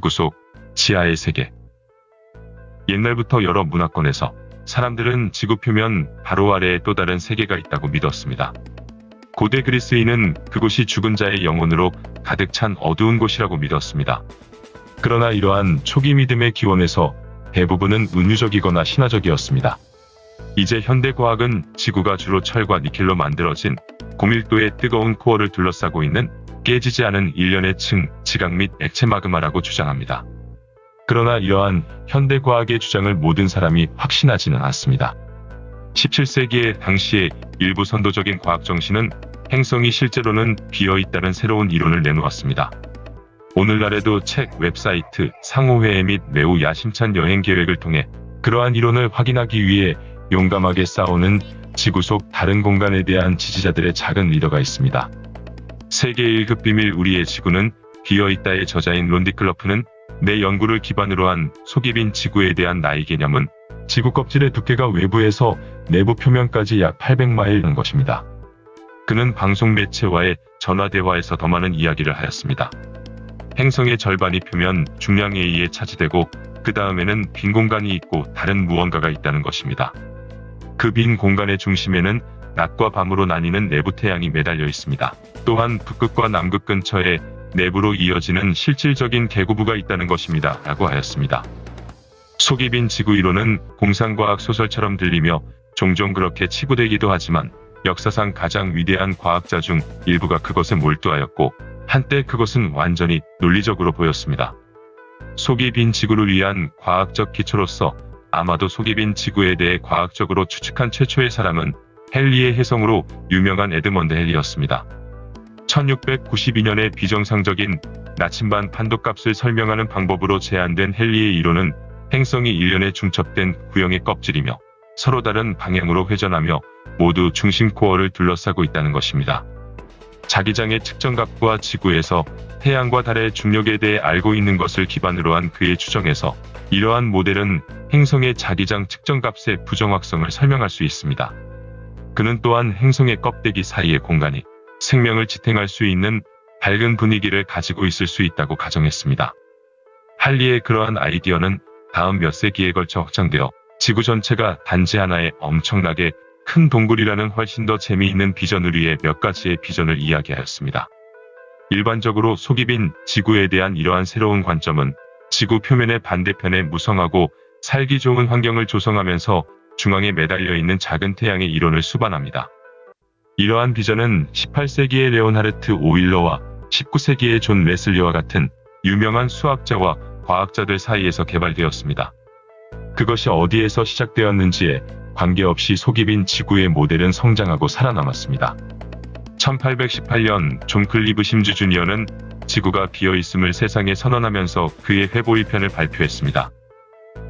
지구 속 지하의 세계. 옛날부터 여러 문화권에서 사람들은 지구 표면 바로 아래에 또 다른 세계가 있다고 믿었습니다. 고대 그리스인은 그곳이 죽은 자의 영혼으로 가득 찬 어두운 곳이라고 믿었습니다. 그러나 이러한 초기 믿음의 기원에서 대부분은 은유적이거나 신화적이었습니다. 이제 현대 과학은 지구가 주로 철과 니켈로 만들어진 고밀도의 뜨거운 코어를 둘러싸고 있는 깨지지 않은 일련의 층, 지각 및 액체 마그마라고 주장합니다. 그러나 이러한 현대 과학의 주장을 모든 사람이 확신하지는 않습니다. 17세기의 당시의 일부 선도적인 과학 정신은 행성이 실제로는 비어 있다는 새로운 이론을 내놓았습니다. 오늘날에도 책, 웹사이트, 상호회의 및 매우 야심찬 여행 계획을 통해 그러한 이론을 확인하기 위해 용감하게 싸우는 지구 속 다른 공간에 대한 지지자들의 작은 리더가 있습니다. 세계 1급 비밀 우리의 지구는 비어있다의 저자인 론디 클러프는 내 연구를 기반으로 한 속이 빈 지구에 대한 나의 개념은 지구 껍질의 두께가 외부에서 내부 표면까지 약 800마일인 것입니다. 그는 방송 매체와의 전화 대화에서 더 많은 이야기를 하였습니다. 행성의 절반이 표면 중량에 의해 차지되고 그 다음에는 빈 공간이 있고 다른 무언가가 있다는 것입니다. 그 빈 공간의 중심에는 낮과 밤으로 나뉘는 내부 태양이 매달려 있습니다. 또한 북극과 남극 근처에 내부로 이어지는 실질적인 계구부가 있다는 것입니다. 라고 하였습니다. 속이 빈 지구 이론은 공상과학 소설처럼 들리며 종종 그렇게 치부되기도 하지만 역사상 가장 위대한 과학자 중 일부가 그것에 몰두하였고 한때 그것은 완전히 논리적으로 보였습니다. 속이 빈 지구를 위한 과학적 기초로서 아마도 속이 빈 지구에 대해 과학적으로 추측한 최초의 사람은 헨리의 해성으로 유명한 에드먼드 헨리였습니다. 1692년에 비정상적인 나침반 판도값을 설명하는 방법으로 제안된 헨리의 이론은 행성이 일련에 중첩된 구형의 껍질이며 서로 다른 방향으로 회전하며 모두 중심 코어를 둘러싸고 있다는 것입니다. 자기장의 측정값과 지구에서 태양과 달의 중력에 대해 알고 있는 것을 기반으로 한 그의 추정에서 이러한 모델은 행성의 자기장 측정값의 부정확성을 설명할 수 있습니다. 그는 또한 행성의 껍데기 사이의 공간이 생명을 지탱할 수 있는 밝은 분위기를 가지고 있을 수 있다고 가정했습니다. 할리의 그러한 아이디어는 다음 몇 세기에 걸쳐 확장되어 지구 전체가 단지 하나의 엄청나게 큰 동굴이라는 훨씬 더 재미있는 비전을 위해 몇 가지의 비전을 이야기하였습니다. 일반적으로 속이 빈 지구에 대한 이러한 새로운 관점은 지구 표면의 반대편에 무성하고 살기 좋은 환경을 조성하면서 중앙에 매달려 있는 작은 태양의 이론을 수반합니다. 이러한 비전은 18세기의 레오나르트 오일러와 19세기의 존 레슬리와 같은 유명한 수학자와 과학자들 사이에서 개발되었습니다. 그것이 어디에서 시작되었는지에 관계없이 속이 빈 지구의 모델은 성장하고 살아남았습니다. 1818년 존 클리브 심즈 주니어는 지구가 비어 있음을 세상에 선언하면서 그의 회보 1편을 발표했습니다.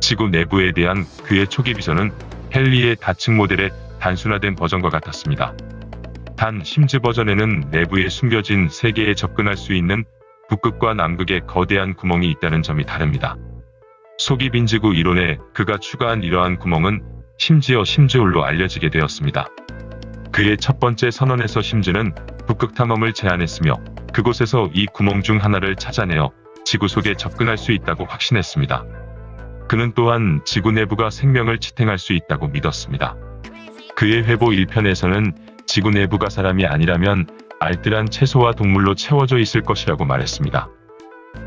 지구 내부에 대한 그의 초기 비전은 헨리의 다층 모델의 단순화된 버전과 같았습니다. 단 심즈 버전에는 내부에 숨겨진 세계에 접근할 수 있는 북극과 남극에 거대한 구멍이 있다는 점이 다릅니다. 속이 빈 지구 이론에 그가 추가한 이러한 구멍은 심지어 심즈홀로 알려지게 되었습니다. 그의 첫 번째 선언에서 심즈는 북극 탐험을 제안했으며 그곳에서 이 구멍 중 하나를 찾아내어 지구 속에 접근할 수 있다고 확신했습니다. 그는 또한 지구 내부가 생명을 지탱할 수 있다고 믿었습니다. 그의 회보 1편에서는 지구 내부가 사람이 아니라면 알뜰한 채소와 동물로 채워져 있을 것이라고 말했습니다.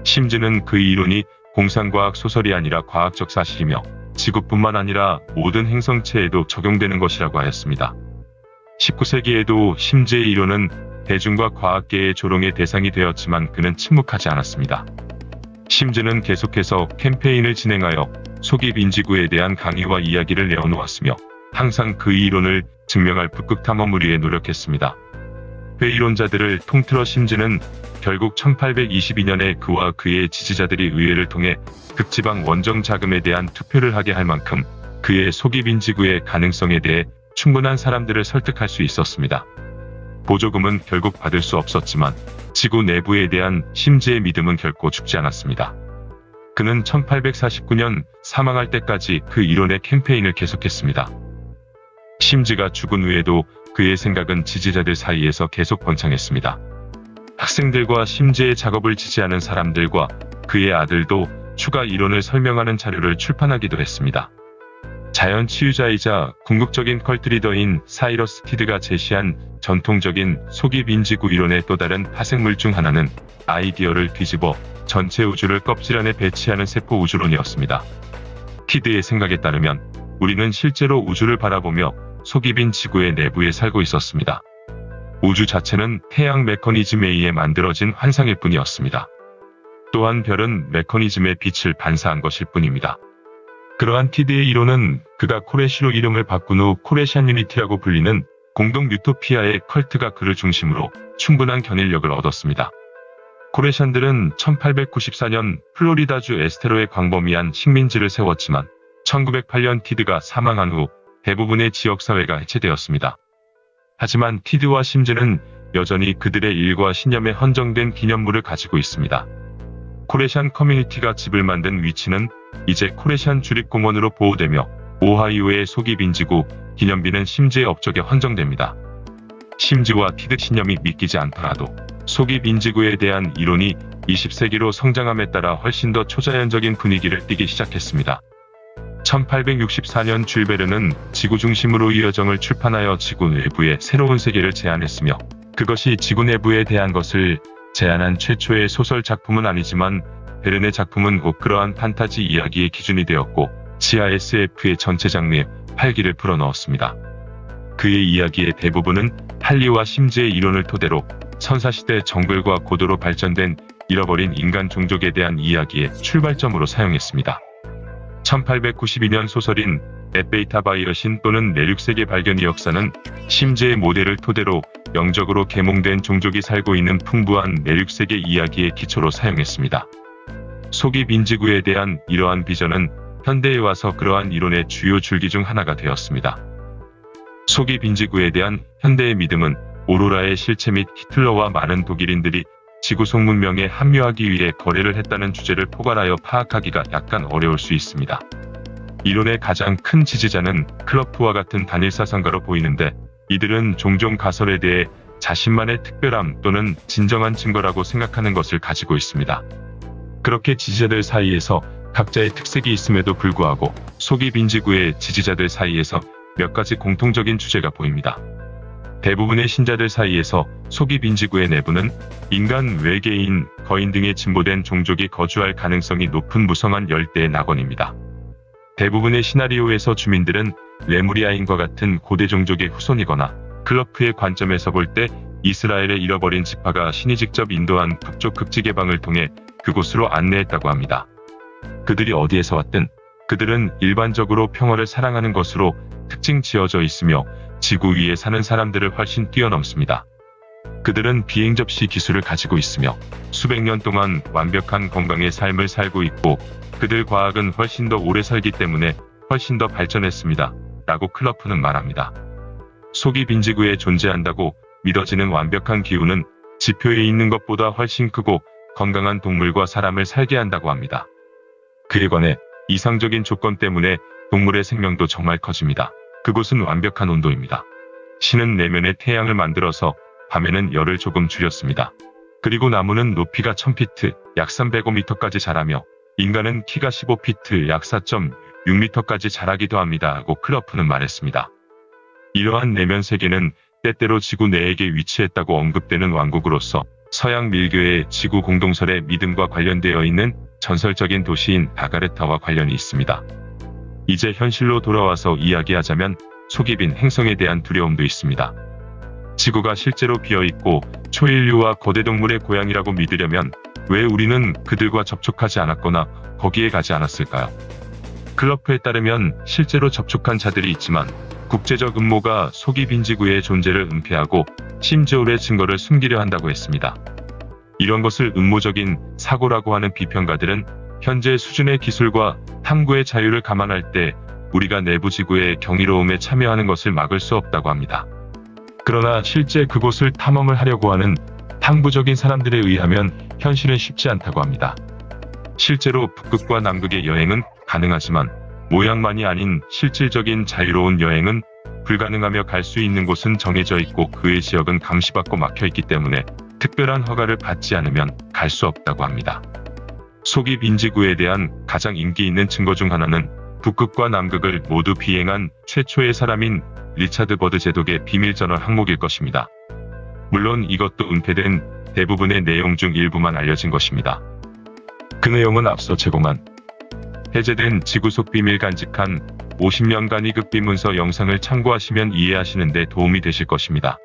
심즈는 그 이론이 공상과학 소설이 아니라 과학적 사실이며 지구뿐만 아니라 모든 행성체에도 적용되는 것이라고 하였습니다. 19세기에도 심즈의 이론은 대중과 과학계의 조롱의 대상이 되었지만 그는 침묵하지 않았습니다. 심즈는 계속해서 캠페인을 진행하여 속이 빈지구에 대한 강의와 이야기를 내어놓았으며 항상 그 이론을 증명할 북극 탐험을 위해 노력했습니다. 회의론자들을 통틀어 심즈는 결국 1822년에 그와 그의 지지자들이 의회를 통해 극지방 원정 자금에 대한 투표를 하게 할 만큼 그의 속이 빈 지구의 가능성에 대해 충분한 사람들을 설득할 수 있었습니다. 보조금은 결국 받을 수 없었지만 지구 내부에 대한 심지의 믿음은 결코 죽지 않았습니다. 그는 1849년 사망할 때까지 그 이론의 캠페인을 계속했습니다. 심지가 죽은 후에도 그의 생각은 지지자들 사이에서 계속 번창했습니다. 학생들과 심지의 작업을 지지하는 사람들과 그의 아들도 추가 이론을 설명하는 자료를 출판하기도 했습니다. 자연 치유자이자 궁극적인 컬트 리더인 사이러스 티드가 제시한 전통적인 속입 인지구 이론의 또 다른 파생물 중 하나는 아이디어를 뒤집어 전체 우주를 껍질 안에 배치하는 세포 우주론이었습니다. 티드의 생각에 따르면 우리는 실제로 우주를 바라보며 속입인 지구의 내부에 살고 있었습니다. 우주 자체는 태양 메커니즘에 의해 만들어진 환상일 뿐이었습니다. 또한 별은 메커니즘의 빛을 반사한 것일 뿐입니다. 그러한 티드의 이론은 그가 코레시로 이름을 바꾼 후 코레시안 유니티라고 불리는 공동 유토피아의 컬트가 그를 중심으로 충분한 견인력을 얻었습니다. 코레샨들은 1894년 플로리다주 에스테로의 광범위한 식민지를 세웠지만 1908년 티드가 사망한 후 대부분의 지역사회가 해체되었습니다. 하지만 티드와 심즈는 여전히 그들의 일과 신념에 헌정된 기념물을 가지고 있습니다. 코레샨 커뮤니티가 집을 만든 위치는 이제 코레샨 주립공원으로 보호되며 오하이오의 소기빈지구 기념비는 심즈의 업적에 헌정됩니다. 심즈와 티드 신념이 믿기지 않더라도 소기빈지구에 대한 이론이 20세기로 성장함에 따라 훨씬 더 초자연적인 분위기를 띠기 시작했습니다. 1864년 줄베르는 지구 중심으로 이어정을 출판하여 지구 내부의 새로운 세계를 제안했으며 그것이 지구 내부에 대한 것을 제안한 최초의 소설 작품은 아니지만 베른의 작품은 곧 그러한 판타지 이야기의 기준이 되었고 지하 SF의 전체 장르에 활기를 불어넣었습니다. 그의 이야기의 대부분은 할리와 심즈의 이론을 토대로 선사시대 정글과 고도로 발전된 잃어버린 인간 종족에 대한 이야기의 출발점으로 사용했습니다. 1892년 소설인 에베이타 바이어신 또는 내륙세계 발견의 역사는 심즈의 모델을 토대로 영적으로 계몽된 종족이 살고 있는 풍부한 내륙세계 이야기의 기초로 사용했습니다. 소기 빈지구에 대한 이러한 비전은 현대에 와서 그러한 이론의 주요 줄기 중 하나가 되었습니다. 소기 빈지구에 대한 현대의 믿음은 오로라의 실체 및 히틀러와 많은 독일인들이 지구속 문명에 합류하기 위해 거래를 했다는 주제를 포괄하여 파악하기가 약간 어려울 수 있습니다. 이론의 가장 큰 지지자는 클러프와 같은 단일 사상가로 보이는데 이들은 종종 가설에 대해 자신만의 특별함 또는 진정한 증거라고 생각하는 것을 가지고 있습니다. 그렇게 지지자들 사이에서 각자의 특색이 있음에도 불구하고 소기 빈지구의 지지자들 사이에서 몇 가지 공통적인 주제가 보입니다. 대부분의 신자들 사이에서 소기 빈지구의 내부는 인간 외계인, 거인 등의 진보된 종족이 거주할 가능성이 높은 무성한 열대의 낙원입니다. 대부분의 시나리오에서 주민들은 레무리아인과 같은 고대 종족의 후손이거나 클러프의 관점에서 볼 때 이스라엘의 잃어버린 지파가 신이 직접 인도한 북쪽 극지 개방을 통해 그곳으로 안내했다고 합니다. 그들이 어디에서 왔든 그들은 일반적으로 평화를 사랑하는 것으로 특징 지어져 있으며 지구 위에 사는 사람들을 훨씬 뛰어넘습니다. 그들은 비행 접시 기술을 가지고 있으며 수백 년 동안 완벽한 건강의 삶을 살고 있고 그들 과학은 훨씬 더 오래 살기 때문에 훨씬 더 발전했습니다. 라고 클러프는 말합니다. 속이 빈지구에 존재한다고 믿어지는 완벽한 기후는 지표에 있는 것보다 훨씬 크고 건강한 동물과 사람을 살게 한다고 합니다. 그에 관해 이상적인 조건 때문에 동물의 생명도 정말 커집니다. 그곳은 완벽한 온도입니다. 신은 내면에 태양을 만들어서 밤에는 열을 조금 줄였습니다. 그리고 나무는 높이가 1000피트, 약 305m까지 자라며 인간은 키가 15피트, 약 4.6m까지 자라기도 합니다. 하고 클러프는 말했습니다. 이러한 내면 세계는 때때로 지구 내에게 위치했다고 언급되는 왕국으로서 서양 밀교의 지구 공동설의 믿음과 관련되어 있는 전설적인 도시인 바가르타와 관련이 있습니다. 이제 현실로 돌아와서 이야기하자면 속이 빈 행성에 대한 두려움도 있습니다. 지구가 실제로 비어있고 초인류와 거대 동물의 고향이라고 믿으려면 왜 우리는 그들과 접촉하지 않았거나 거기에 가지 않았을까요? 클러프에 따르면 실제로 접촉한 자들이 있지만 국제적 음모가 속이 빈 지구의 존재를 은폐하고 심지어의 증거를 숨기려 한다고 했습니다. 이런 것을 음모적인 사고라고 하는 비평가들은 현재 수준의 기술과 탐구의 자유를 감안할 때 우리가 내부 지구의 경이로움에 참여하는 것을 막을 수 없다고 합니다. 그러나 실제 그곳을 탐험을 하려고 하는 탐구적인 사람들에 의하면 현실은 쉽지 않다고 합니다. 실제로 북극과 남극의 여행은 가능하지만 모양만이 아닌 실질적인 자유로운 여행은 불가능하며 갈 수 있는 곳은 정해져 있고 그의 지역은 감시받고 막혀 있기 때문에 특별한 허가를 받지 않으면 갈 수 없다고 합니다. 속입 인지구에 대한 가장 인기 있는 증거 중 하나는 북극과 남극을 모두 비행한 최초의 사람인 리차드 버드 제독의 비밀전원 항목일 것입니다. 물론 이것도 은폐된 대부분의 내용 중 일부만 알려진 것입니다. 그 내용은 앞서 제공한 해제된 지구속 비밀 간직한 50년간 이급비 문서 영상을 참고하시면 이해하시는 데 도움이 되실 것입니다.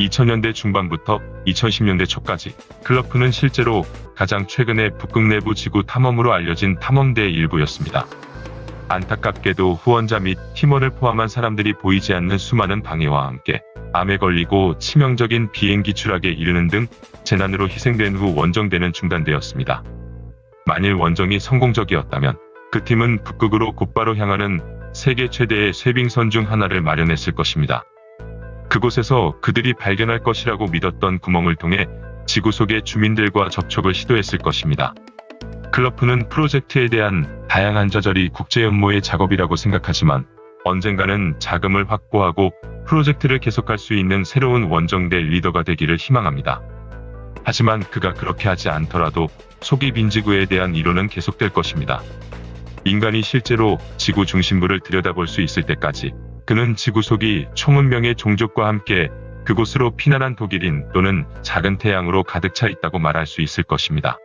2000년대 중반부터 2010년대 초까지 클러프는 실제로 가장 최근에 북극 내부 지구 탐험으로 알려진 탐험대의 일부였습니다. 안타깝게도 후원자 및 팀원을 포함한 사람들이 보이지 않는 수많은 방해와 함께 암에 걸리고 치명적인 비행기 추락에 이르는 등 재난으로 희생된 후 원정대는 중단되었습니다. 만일 원정이 성공적이었다면 그 팀은 북극으로 곧바로 향하는 세계 최대의 쇄빙선 중 하나를 마련했을 것입니다. 그곳에서 그들이 발견할 것이라고 믿었던 구멍을 통해 지구 속의 주민들과 접촉을 시도했을 것입니다. 클러프는 프로젝트에 대한 다양한 저절이 국제연모의 작업이라고 생각하지만 언젠가는 자금을 확보하고 프로젝트를 계속할 수 있는 새로운 원정대 리더가 되기를 희망합니다. 하지만 그가 그렇게 하지 않더라도 속입 인지구에 대한 이론은 계속될 것입니다. 인간이 실제로 지구 중심부를 들여다볼 수 있을 때까지 그는 지구 속이 총운명의 종족과 함께 그곳으로 피난한 독일인 또는 작은 태양으로 가득 차 있다고 말할 수 있을 것입니다.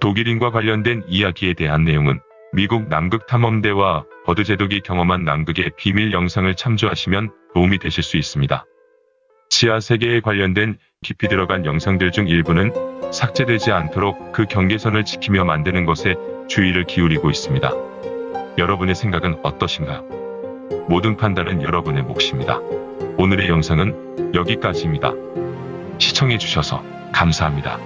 독일인과 관련된 이야기에 대한 내용은 미국 남극 탐험대와 버드 제독이 경험한 남극의 비밀 영상을 참조하시면 도움이 되실 수 있습니다. 지하 세계에 관련된 깊이 들어간 영상들 중 일부는 삭제되지 않도록 그 경계선을 지키며 만드는 것에 주의를 기울이고 있습니다. 여러분의 생각은 어떠신가요? 모든 판단은 여러분의 몫입니다. 오늘의 영상은 여기까지입니다. 시청해주셔서 감사합니다.